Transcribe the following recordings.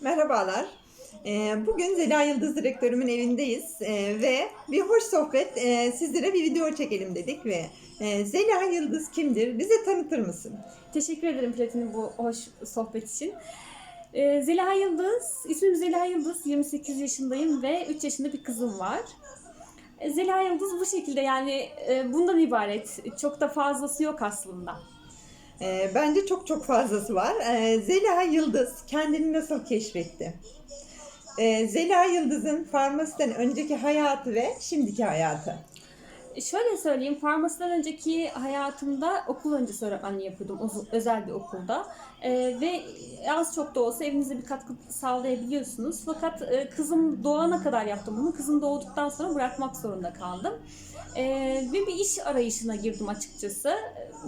Merhabalar. Ee, Bugün Zeliha Yıldız direktörümün evindeyiz Ee, ve bir hoş sohbet e, sizlere bir video çekelim dedik ve Zeliha Yıldız kimdir? Bize tanıtır mısın? Teşekkür ederim Platin'in bu hoş sohbet için. Ee, Zeliha Yıldız, ismim Zeliha Yıldız, 28 yaşındayım ve 3 yaşında bir kızım var. Ee, Zeliha Yıldız bu şekilde yani e, bundan ibaret. Çok da fazlası yok aslında. Ee, Bence çok çok fazlası var. Ee, Zeliha Yıldız kendini nasıl keşfetti? Ee, Zeliha Yıldız'ın farmasiden önceki hayatı ve şimdiki hayatı. Şöyle söyleyeyim, farmasiden önceki hayatımda okul öncesi öğretmenliği yapıyordum özel bir okulda. Ee, ve az çok da olsa evinize bir katkı sağlayabiliyorsunuz. Fakat e, kızım doğana kadar yaptım bunu. Kızım doğduktan sonra bırakmak zorunda kaldım. Ee, ve bir iş arayışına girdim açıkçası.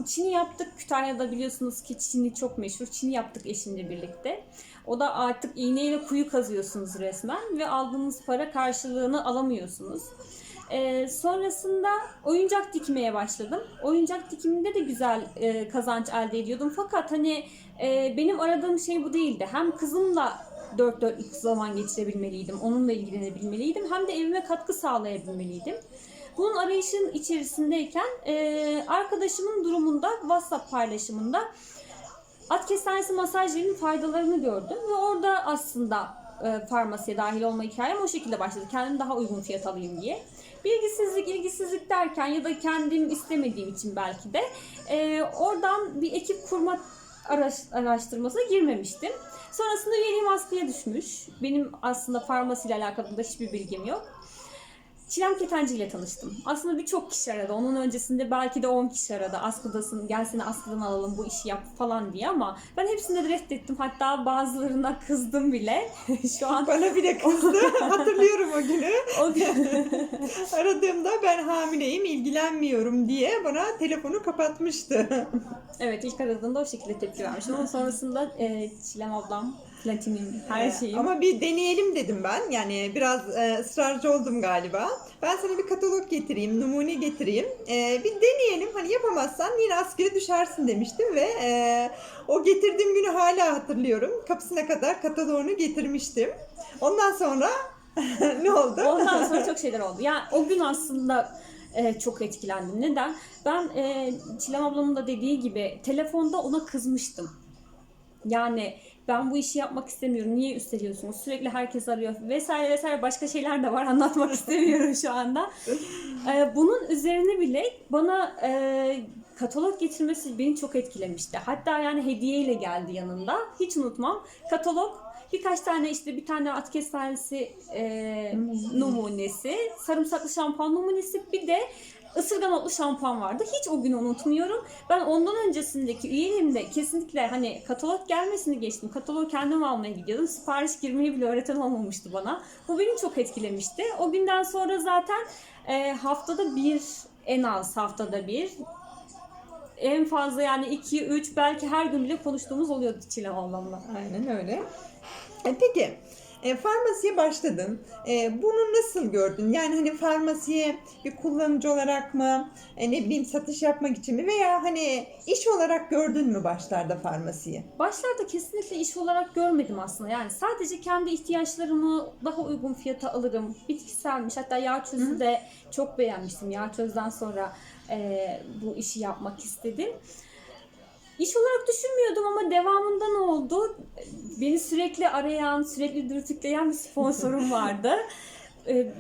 Çin'i yaptık. Kütahya'da biliyorsunuz ki Çin'i çok meşhur. Çin'i yaptık eşimle birlikte. O da artık iğneyle kuyu kazıyorsunuz resmen ve aldığınız para karşılığını alamıyorsunuz. Ee, sonrasında oyuncak dikmeye başladım. Oyuncak dikiminde de güzel e, kazanç elde ediyordum. Fakat hani e, benim aradığım şey bu değildi. Hem kızımla dört dörtlük zaman geçirebilmeliydim. Onunla ilgilenebilmeliydim. Hem de evime katkı sağlayabilmeliydim. Bunun arayışın içerisindeyken e, arkadaşımın durumunda WhatsApp paylaşımında at kestanesi masajlarının faydalarını gördüm ve orada aslında e, farmasiye dahil olma hikayem o şekilde başladı. Kendim daha uygun fiyat alayım diye. Bilgisizlik, ilgisizlik derken ya da kendim istemediğim için belki de e, oradan bir ekip kurma araş- araştırmasına girmemiştim. Sonrasında üyeliğim askıya düşmüş. Benim aslında farmasiyle alakalı da hiçbir bilgim yok. Çilem Ketenci ile tanıştım. Aslında birçok kişi aradı. Onun öncesinde belki de 10 kişi aradı. Askıdasın, gel seni askıdan alalım bu işi yap falan diye ama ben hepsini de reddettim. Hatta bazılarına kızdım bile. Şu an Bana bile kızdı. Hatırlıyorum o günü. o Aradığımda ben hamileyim, ilgilenmiyorum diye bana telefonu kapatmıştı. Evet ilk aradığında o şekilde tepki vermiştim ama sonrasında e, Çilem ablam, platinim, her Ee, şeyim. Ama bir deneyelim dedim ben. Yani biraz e, ısrarcı oldum galiba. Ben sana bir katalog getireyim, numune getireyim. E, bir deneyelim. Hani yapamazsan yine askıya düşersin demiştim ve e, o getirdiğim günü hala hatırlıyorum. Kapısına kadar kataloğunu getirmiştim. Ondan sonra ne oldu? Ondan sonra çok şeyler oldu. Yani o gün aslında e, çok etkilendim. Neden? Ben e, Çilem ablamın da dediği gibi telefonda ona kızmıştım. Yani ben bu işi yapmak istemiyorum. Niye üsteliyorsunuz? Sürekli herkes arıyor vesaire vesaire başka şeyler de var. Anlatmak istemiyorum şu anda. E, bunun üzerine bile bana e, katalog getirmesi beni çok etkilemişti. Hatta yani hediyeyle geldi yanında. Hiç unutmam. Katalog birkaç tane işte bir tane at kestanesi e, numunesi, sarımsaklı şampuan numunesi bir de ısırgan otlu şampuan vardı. Hiç o günü unutmuyorum. Ben ondan öncesindeki üyeliğimde kesinlikle hani katalog gelmesini geçtim. Katalogu kendim almaya gidiyordum. Sipariş girmeyi bile öğreten olmamıştı bana. Bu beni çok etkilemişti. O günden sonra zaten e, haftada bir en az haftada bir en fazla yani 2 3 belki her gün bile konuştuğumuz oluyordu Çilem ablamla. Aynen öyle. E, peki e, farmasiye başladın. E, bunu nasıl gördün? Yani hani farmasiye bir kullanıcı olarak mı, e, ne bileyim satış yapmak için mi veya hani iş olarak gördün mü başlarda farmasiyi? Başlarda kesinlikle iş olarak görmedim aslında. Yani sadece kendi ihtiyaçlarımı daha uygun fiyata alırım. Bitkiselmiş. Hatta yağ çözü de çok beğenmiştim. Yağ çözden sonra e, bu işi yapmak istedim. İş olarak düşünmüyordum ama devamında ne oldu? Beni sürekli arayan, sürekli dürtükleyen bir sponsorum vardı. E,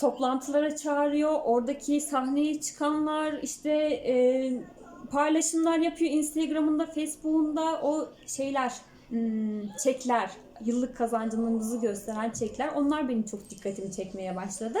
toplantılara çağırıyor. Oradaki sahneye çıkanlar işte e, paylaşımlar yapıyor Instagram'ında, Facebook'unda o şeyler, hmm, çekler, yıllık kazancımızı gösteren çekler. Onlar benim çok dikkatimi çekmeye başladı.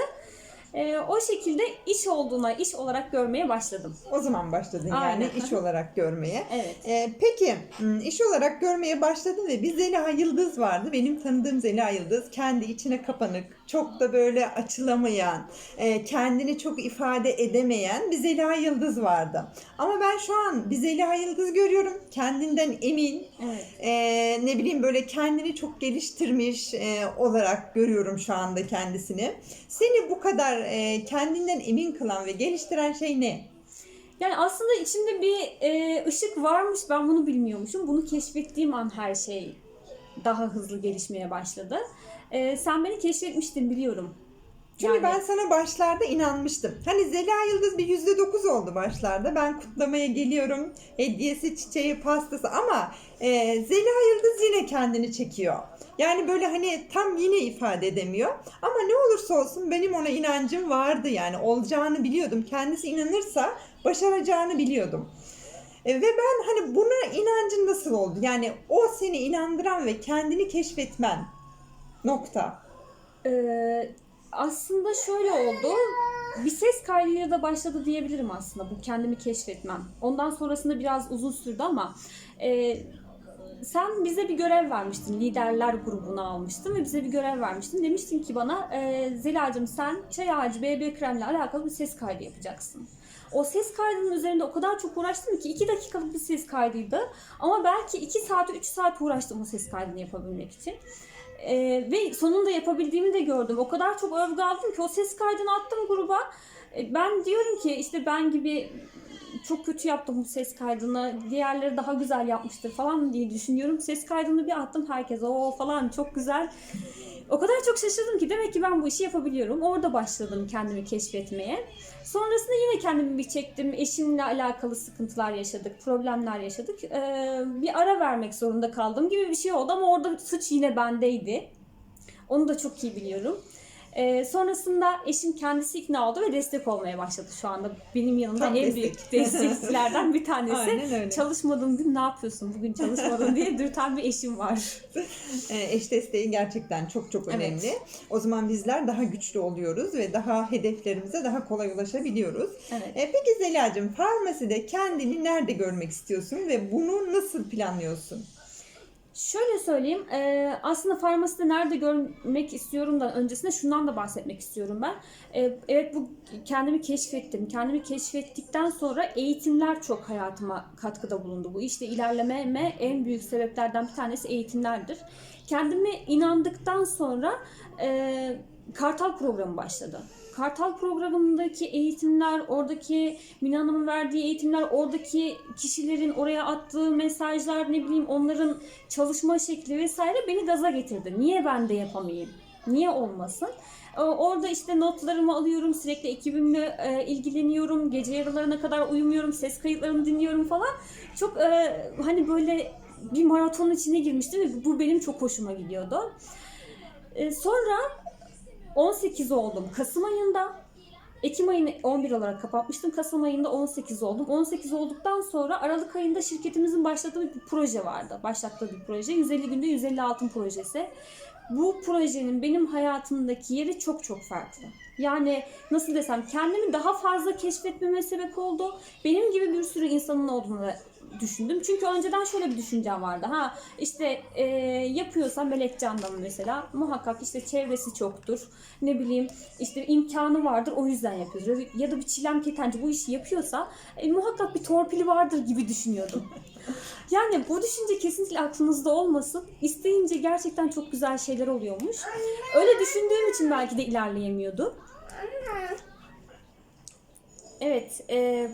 E, o şekilde iş olduğuna iş olarak görmeye başladım. O zaman başladın Aynen. yani iş olarak görmeye. Evet. E, peki m, iş olarak görmeye başladın ve bir Zeliha Yıldız vardı. Benim tanıdığım Zeliha Yıldız kendi içine kapanık, çok da böyle açılamayan, e, kendini çok ifade edemeyen bir Zeliha Yıldız vardı. Ama ben şu an bir Zeliha Yıldız görüyorum. Kendinden emin, Evet. e, ne bileyim böyle kendini çok geliştirmiş e, olarak görüyorum şu anda kendisini. Seni bu kadar kendinden emin kılan ve geliştiren şey ne? Yani aslında içimde bir e, ışık varmış ben bunu bilmiyormuşum. Bunu keşfettiğim an her şey daha hızlı gelişmeye başladı. Ee, sen beni keşfetmiştin biliyorum. Çünkü Yani- ben sana başlarda inanmıştım. Hani Zeliha Yıldız bir yüzde dokuz oldu başlarda. Ben kutlamaya geliyorum. Hediyesi, çiçeği, pastası ama e, Zeliha Yıldız yine kendini çekiyor. Yani böyle hani tam yine ifade edemiyor. Ama ne olursa olsun benim ona inancım vardı yani. Olacağını biliyordum. Kendisi inanırsa başaracağını biliyordum. E, ve ben hani buna inancın nasıl oldu? Yani o seni inandıran ve kendini keşfetmen. Nokta. Ee, aslında şöyle oldu. Bir ses kaydıyla da başladı diyebilirim aslında bu kendimi keşfetmem. Ondan sonrasında biraz uzun sürdü ama e, sen bize bir görev vermiştin. Liderler grubuna almıştın ve bize bir görev vermiştin. Demiştin ki bana e, Zelacığım sen çay ağacı BB kremle alakalı bir ses kaydı yapacaksın. O ses kaydının üzerinde o kadar çok uğraştım ki 2 dakikalık bir ses kaydıydı. Ama belki 2 saat 3 saat uğraştım o ses kaydını yapabilmek için. Ee, ve sonunda yapabildiğimi de gördüm. O kadar çok övgü aldım ki o ses kaydını attım gruba. Ee, ben diyorum ki işte ben gibi çok kötü yaptım bu ses kaydını. Diğerleri daha güzel yapmıştır falan diye düşünüyorum. Ses kaydını bir attım herkes o falan çok güzel. O kadar çok şaşırdım ki demek ki ben bu işi yapabiliyorum. Orada başladım kendimi keşfetmeye. Sonrasında yine kendimi bir çektim. Eşimle alakalı sıkıntılar yaşadık, problemler yaşadık. Ee, bir ara vermek zorunda kaldım gibi bir şey oldu ama orada suç yine bendeydi. Onu da çok iyi biliyorum. Ee, sonrasında eşim kendisi ikna oldu ve destek olmaya başladı şu anda. Benim yanımda Tam en destek. büyük destekçilerden bir tanesi. Aynen öyle. Çalışmadığın gün ne yapıyorsun, bugün çalışmadın diye dürten bir eşim var. E, eş desteği gerçekten çok çok Evet. önemli. O zaman bizler daha güçlü oluyoruz ve daha hedeflerimize daha kolay ulaşabiliyoruz. Evet. E, peki Zeliha'cığım farmaside kendini nerede görmek istiyorsun ve bunu nasıl planlıyorsun? Şöyle söyleyeyim, e, aslında farmaside nerede görmek istiyorumdan öncesinde şundan da bahsetmek istiyorum ben. E, evet bu kendimi keşfettim. Kendimi keşfettikten sonra eğitimler çok hayatıma katkıda bulundu. Bu işte ilerlememe en büyük sebeplerden bir tanesi eğitimlerdir. Kendime inandıktan sonra e, Kartal programı başladı. Kartal programındaki eğitimler, oradaki Mina Hanım'ın verdiği eğitimler, oradaki kişilerin oraya attığı mesajlar, ne bileyim onların çalışma şekli vesaire beni gaza getirdi. Niye ben de yapamayayım? Niye olmasın? Ee, Orada işte notlarımı alıyorum, sürekli ekibimle e, ilgileniyorum, gece yarılarına kadar uyumuyorum, ses kayıtlarını dinliyorum falan. Çok e, hani böyle bir maraton içine girmiştim ve bu benim çok hoşuma gidiyordu. E, sonra 18 oldum Kasım ayında. Ekim ayını 11 olarak kapatmıştım. Kasım ayında 18 oldum. 18 olduktan sonra Aralık ayında şirketimizin başlattığı bir proje vardı. Başlattığı bir proje. 150 günde 150 altın projesi. Bu projenin benim hayatımdaki yeri çok çok farklı. Yani nasıl desem kendimi daha fazla keşfetmeme sebep oldu. Benim gibi bir sürü insanın olduğunu da düşündüm. Çünkü önceden şöyle bir düşüncem vardı. Ha işte e, yapıyorsa Melek Can'dan mesela muhakkak işte çevresi çoktur. Ne bileyim işte imkanı vardır o yüzden yapıyoruz. Ya da bir çilem ketenci bu işi yapıyorsa e, muhakkak bir torpili vardır gibi düşünüyordum. Yani bu düşünce kesinlikle aklınızda olmasın. İsteyince gerçekten çok güzel şeyler oluyormuş. Öyle düşündüğüm için belki de ilerleyemiyordum. Evet, e,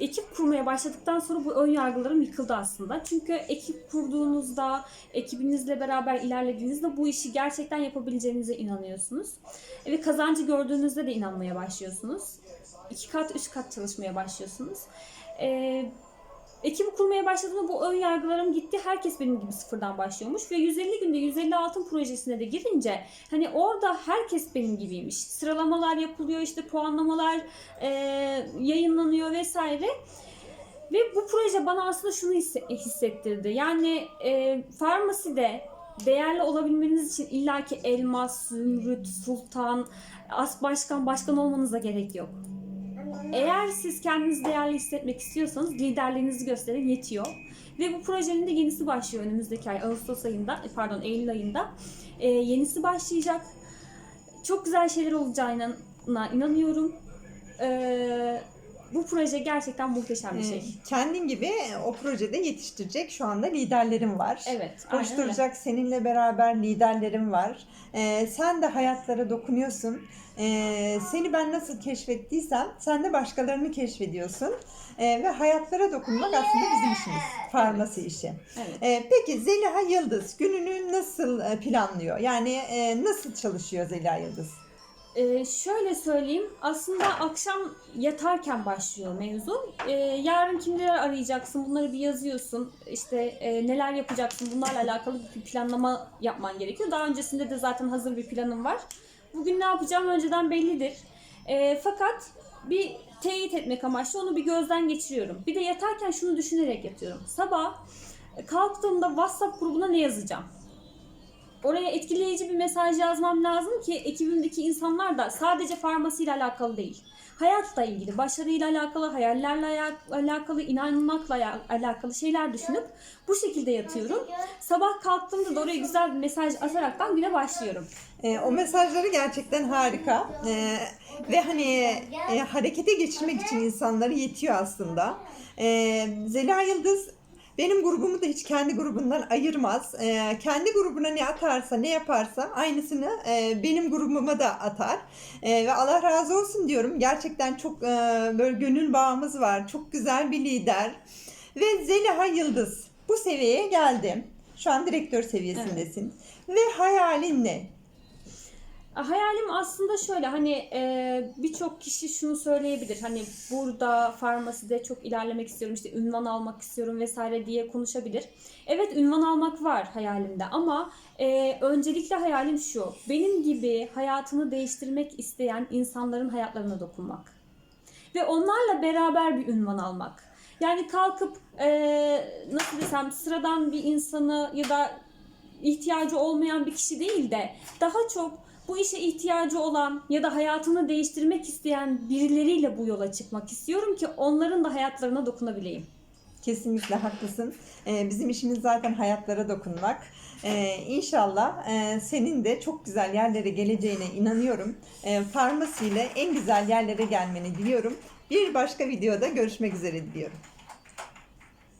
ekip kurmaya başladıktan sonra bu ön yargılarım yıkıldı aslında. Çünkü ekip kurduğunuzda, ekibinizle beraber ilerlediğinizde bu işi gerçekten yapabileceğinize inanıyorsunuz. Ve kazancı gördüğünüzde de inanmaya başlıyorsunuz. İki kat, üç kat çalışmaya başlıyorsunuz. Ee, ekibi kurmaya başladığımda bu ön yargılarım gitti. Herkes benim gibi sıfırdan başlıyormuş ve 150 günde 150 altın projesine de girince hani orada herkes benim gibiymiş. Sıralamalar yapılıyor, işte puanlamalar e, yayınlanıyor vesaire. Ve bu proje bana aslında şunu hisse- hissettirdi. Yani e, farmaside değerli olabilmeniz için illaki elmas, zümrüt, sultan, as başkan, başkan olmanıza gerek yok. Eğer siz kendinizi değerli hissetmek istiyorsanız liderliğinizi gösterin yetiyor. Ve bu projenin de yenisi başlıyor önümüzdeki ay Ağustos ayında, e, pardon Eylül ayında. E, yenisi başlayacak. Çok güzel şeyler olacağına inanıyorum. E, bu proje gerçekten muhteşem bir Ee, şey. Kendin gibi o projede yetiştirecek şu anda liderlerim var. Evet. Koşturacak seninle beraber liderlerim var. Ee, sen de hayatlara dokunuyorsun. Ee, seni ben nasıl keşfettiysem sen de başkalarını keşfediyorsun. Ee, ve hayatlara dokunmak aslında bizim işimiz. Farmasi işi. Evet. Ee, peki Zeliha Yıldız gününü nasıl e, planlıyor? Yani e, nasıl çalışıyor Zeliha Yıldız? Ee, şöyle söyleyeyim, aslında akşam yatarken başlıyor mevzu. Ee, yarın kimleri arayacaksın, bunları bir yazıyorsun. İşte e, neler yapacaksın, bunlarla alakalı bir planlama yapman gerekiyor. Daha öncesinde de zaten hazır bir planım var. Bugün ne yapacağım önceden bellidir. Ee, fakat bir teyit etmek amaçlı onu bir gözden geçiriyorum. Bir de yatarken şunu düşünerek yatıyorum. Sabah kalktığımda WhatsApp grubuna ne yazacağım? Oraya etkileyici bir mesaj yazmam lazım ki ekibimdeki insanlar da sadece farmasiyle alakalı değil. Hayatla ilgili, başarıyla alakalı, hayallerle aya- alakalı, inanmakla alakalı şeyler düşünüp bu şekilde yatıyorum. Sabah kalktığımda da oraya güzel bir mesaj ataraktan güne başlıyorum. E, o mesajları gerçekten harika E, ve hani e, harekete geçirmek için insanları yetiyor aslında. E, Zeliha Yıldız benim grubumu da hiç kendi grubundan ayırmaz. E, kendi grubuna ne atarsa ne yaparsa aynısını e, benim grubuma da atar. E, ve Allah razı olsun diyorum. Gerçekten çok e, böyle gönül bağımız var. Çok güzel bir lider. Ve Zeliha Yıldız bu seviyeye geldi. Şu an direktör seviyesindesin. Ve hayalin ne? Hayalim aslında şöyle hani e, birçok kişi şunu söyleyebilir hani burada farmaside çok ilerlemek istiyorum işte ünvan almak istiyorum vesaire diye konuşabilir. Evet ünvan almak var hayalimde ama e, öncelikle hayalim şu benim gibi hayatını değiştirmek isteyen insanların hayatlarına dokunmak ve onlarla beraber bir ünvan almak. Yani kalkıp e, nasıl desem sıradan bir insanı ya da ihtiyacı olmayan bir kişi değil de daha çok bu işe ihtiyacı olan ya da hayatını değiştirmek isteyen birileriyle bu yola çıkmak istiyorum ki onların da hayatlarına dokunabileyim. Kesinlikle haklısın. Ee, bizim işimiz zaten hayatlara dokunmak. Ee, inşallah e, senin de çok güzel yerlere geleceğine inanıyorum. Ee, farmasiyle en güzel yerlere gelmeni diliyorum. Bir başka videoda görüşmek üzere diliyorum.